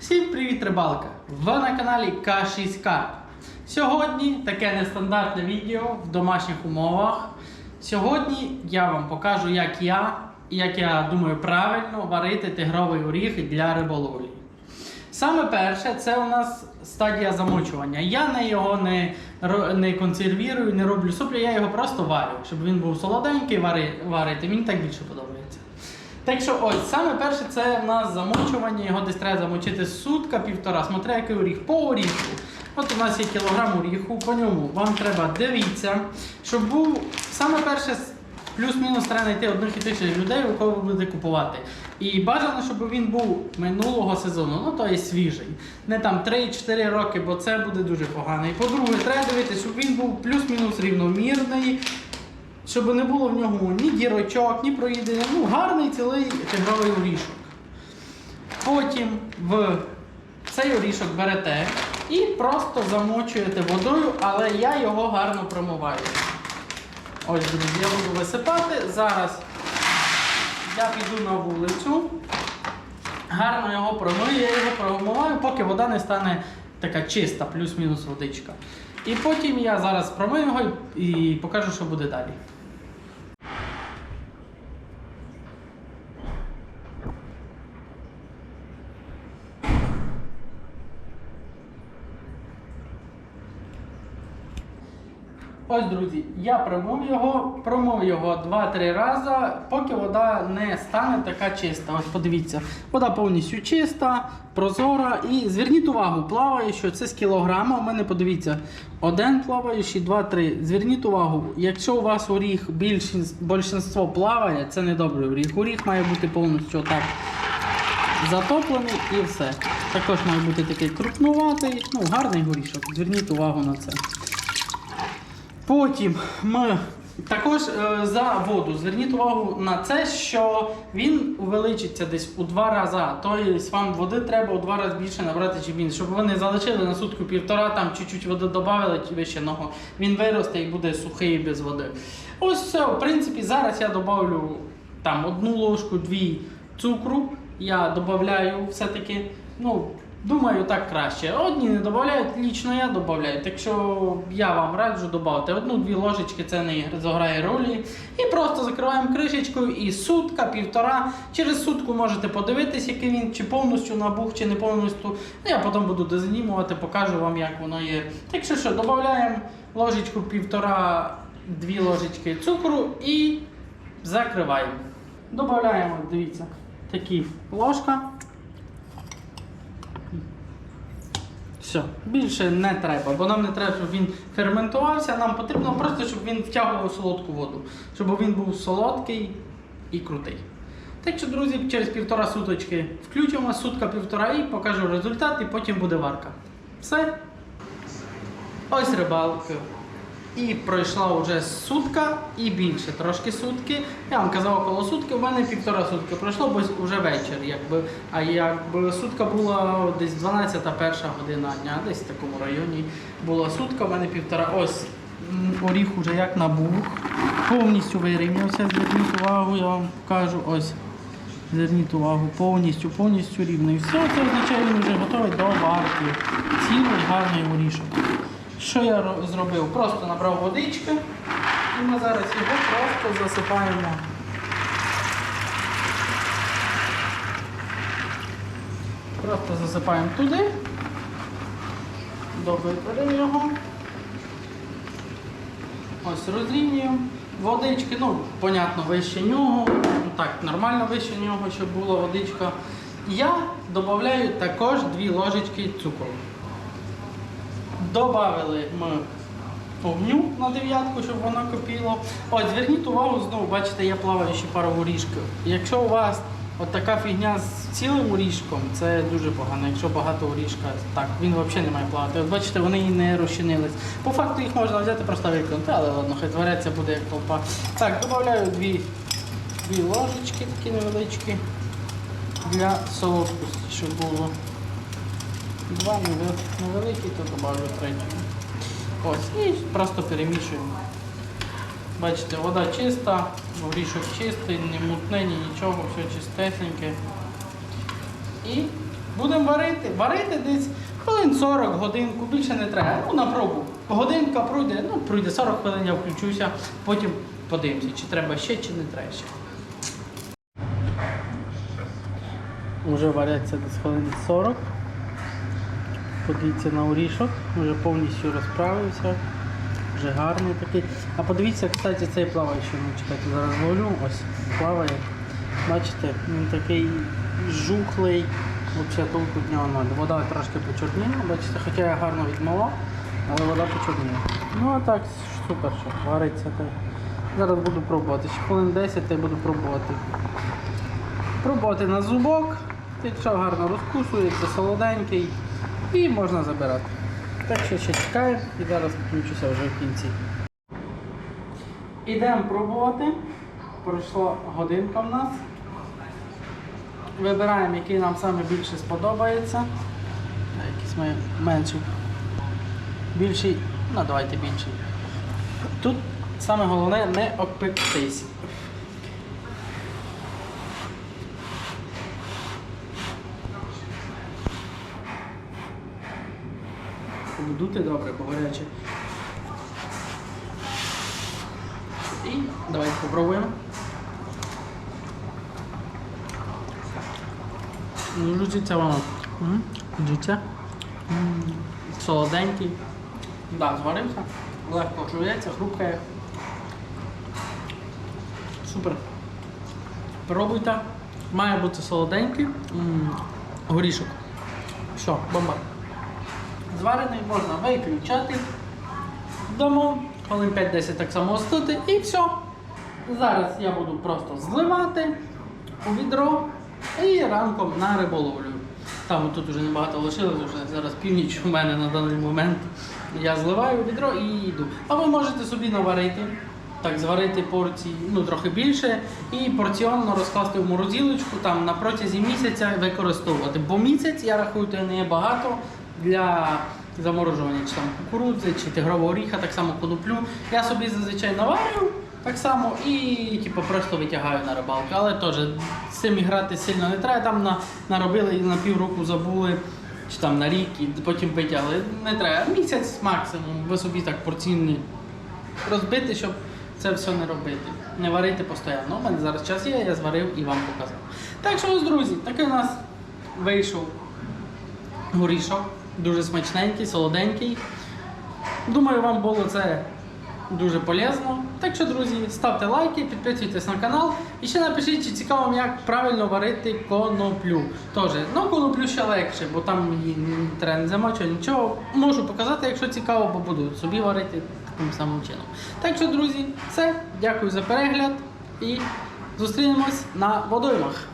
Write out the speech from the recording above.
Всім привіт, рибалка! Ви на каналі К6 Карп. Сьогодні таке нестандартне відео в домашніх умовах. Сьогодні я вам покажу, як я, як я думаю, правильно варити тигровий оріх для риболовлі. Саме перше, це у нас стадія замочування. Я не його не, не консервірую, не роблю соплі, я його просто варю, щоб він був солоденький варити. Мені так більше подобається. Так що ось, саме перше це в нас замочування, його десь треба замочити сутка, півтора, смотря який оріх, по оріху. От у нас є кілограм оріху, по ньому вам треба дивіться, щоб був саме перше плюс-мінус треба знайти одних і тих людей, у кого ви будете купувати. І бажано, щоб він був минулого сезону, ну то є свіжий. Не там 3-4 роки, бо це буде дуже погано. І по-друге, треба дивитися, щоб він був плюс-мінус рівномірний, щоб не було в нього ні дірочок, ні проїдення. Ну, гарний цілий тигровий орішок. Потім в цей орішок берете і просто замочуєте водою, але я його гарно промиваю. Ось, друзі, я буду висипати. Зараз я піду на вулицю. Гарно його промию, я його промиваю, поки вода не стане така чиста, плюс-мінус водичка. І потім я зараз промию його і покажу, що буде далі. Ось, друзі, я промив його, промив його 2-3 рази, поки вода не стане така чиста. Ось подивіться, вода повністю чиста, прозора. І зверніть увагу, плаває, що це з кілограма. У мене подивіться, один плаваючий, два, три. Зверніть увагу, якщо у вас оріх більшість, плаває, це не добрий оріх. Оріх має бути повністю так затоплений і все. Також має бути такий крупнуватий, ну гарний горішок. Зверніть увагу на це. Потім ми також е, за воду зверніть увагу на це, що він увеличиться десь у два рази. Тобто вам води треба у два рази більше набрати, чим він. Щоб ви не залишили на сутку півтора, там чуть-чуть води додали вище ногу. Він виросте і буде сухий без води. Ось все. В принципі, зараз я додавлю там одну ложку, дві цукру. Я додаю все-таки. Ну, Думаю, так краще. Одні не додають, лічно я додаю. Так що я вам раджу додати одну-дві ложечки, це не зіграє ролі. І просто закриваємо кришечкою і сутка, півтора. Через сутку можете подивитись, який він, чи повністю набух, чи не повністю. Ну, я потім буду дозанімувати, покажу вам, як воно є. Так що що, додаємо ложечку півтора, дві ложечки цукру і закриваємо. Додаємо, дивіться, такі ложка. Все, більше не треба, бо нам не треба, щоб він ферментувався, нам потрібно просто, щоб він втягував солодку воду, щоб він був солодкий і крутий. Так що, друзі, через півтора суточки включимо, сутка-півтора і покажу результат, і потім буде варка. Все. Ось рибалка. І пройшла вже сутка і більше, трошки сутки. Я вам казав около сутки, у мене півтора сутки пройшло, бо вже вечір. Якби. А якби сутка була десь 12 перша година дня, десь в такому районі була сутка, у мене півтора. Ось оріх уже як набух. Повністю вирівнявся, зверніть увагу, я вам кажу, ось. Зверніть увагу, повністю, повністю рівний. Все це означає, він вже готовий до варки. Цілий гарний горішок. Що я зробив? Просто набрав водички і ми зараз його просто засипаємо. Просто засипаємо туди. Добре беремо його. Ось розрівнюємо. Водички, ну, понятно, вище нього. Ну, Так, нормально вище нього, щоб була водичка. Я додаю також 2 ложечки цукру. Добавили ми огню на дев'ятку, щоб воно кипіло. Ось, зверніть увагу, знову бачите, є плаваючі пароворіжки. Якщо у вас от така фігня з цілим оріжком, це дуже погано. Якщо багато оріжка, так, він взагалі не має плавати. От бачите, вони і не розчинились. По факту їх можна взяти, просто викинути, але ладно, хай твориться буде як толпа. Так, додаю дві, дві ложечки такі невеличкі для солодкості, щоб було. Два невеликі, то добавлю третю. Ось, і просто перемішуємо. Бачите, вода чиста, горішок чистий, не мутне, ні нічого, все чистесеньке. І Будемо варити. Варити десь хвилин 40, годинку, більше не треба. Ну, на пробу. Годинка пройде, ну, пройде 40 хвилин, я включуся, потім подивимося, чи треба ще, чи не треба ще. Вже варяться десь хвилин 40. Подивіться на орішок, вже повністю розправився. Вже гарний такий. А подивіться, кстати, цей плаваючий, ну чекайте, зараз ловлю, ось плаває. Бачите, він такий жухлий, взагалі толку нього ноль. Вода трошки почорніла, бачите, хоча я гарно відмивав, але вода почорніла. Ну а так, супер, що вариться. Так. Зараз буду пробувати. Ще хвилин 10 я буду пробувати. Пробувати на зубок, якщо гарно розкусується, солоденький і можна забирати. Так що ще чекаю і зараз включуся вже в кінці. Ідемо пробувати. Пройшла годинка в нас. Вибираємо, який нам саме більше сподобається. Якийсь має менший. Більший, ну давайте більший. Тут саме головне не обпектись. Дути добре, бо гаряче. І давайте попробуємо. Жуться воно. М, Жуться. Солоденький. Да, зварився. Легко жується, хрупкає. Супер. Пробуйте. Має бути солоденький. Горішок. Все, бомба. Зварений можна виключати. Дамо хвилин 5-10 так само остути і все. Зараз я буду просто зливати у відро і ранком на риболовлю. Там тут вже небагато лишилось, вже зараз північ у мене на даний момент. Я зливаю відро і йду. А ви можете собі наварити. Так, зварити порції ну, трохи більше і порціонно розкласти в морозилочку там на протязі місяця використовувати. Бо місяць, я рахую, це не є багато для заморожування чи там кукурудзи чи тигрового оріха, так само коноплю. Я собі зазвичай наварю так само і типу, просто витягаю на рибалку. Але теж з цим грати сильно не треба. Там на, наробили і на півроку забули. Чи там на рік і потім витягли. Не треба. Місяць максимум. Ви собі так порційні розбити, щоб це все не робити. Не варити постійно. У мене зараз час є, я зварив і вам показав. Так що ось, друзі, такий у нас вийшов горішок. Дуже смачненький, солоденький. Думаю, вам було це дуже полезно. Так що, друзі, ставте лайки, підписуйтесь на канал і ще напишіть, чи цікаво як правильно варити коноплю. Тоже, ну коноплю ще легше, бо там її треба не замочувати, нічого. Можу показати, якщо цікаво, бо буду собі варити таким самим чином. Так що, друзі, все. Дякую за перегляд і зустрінемось на водоймах.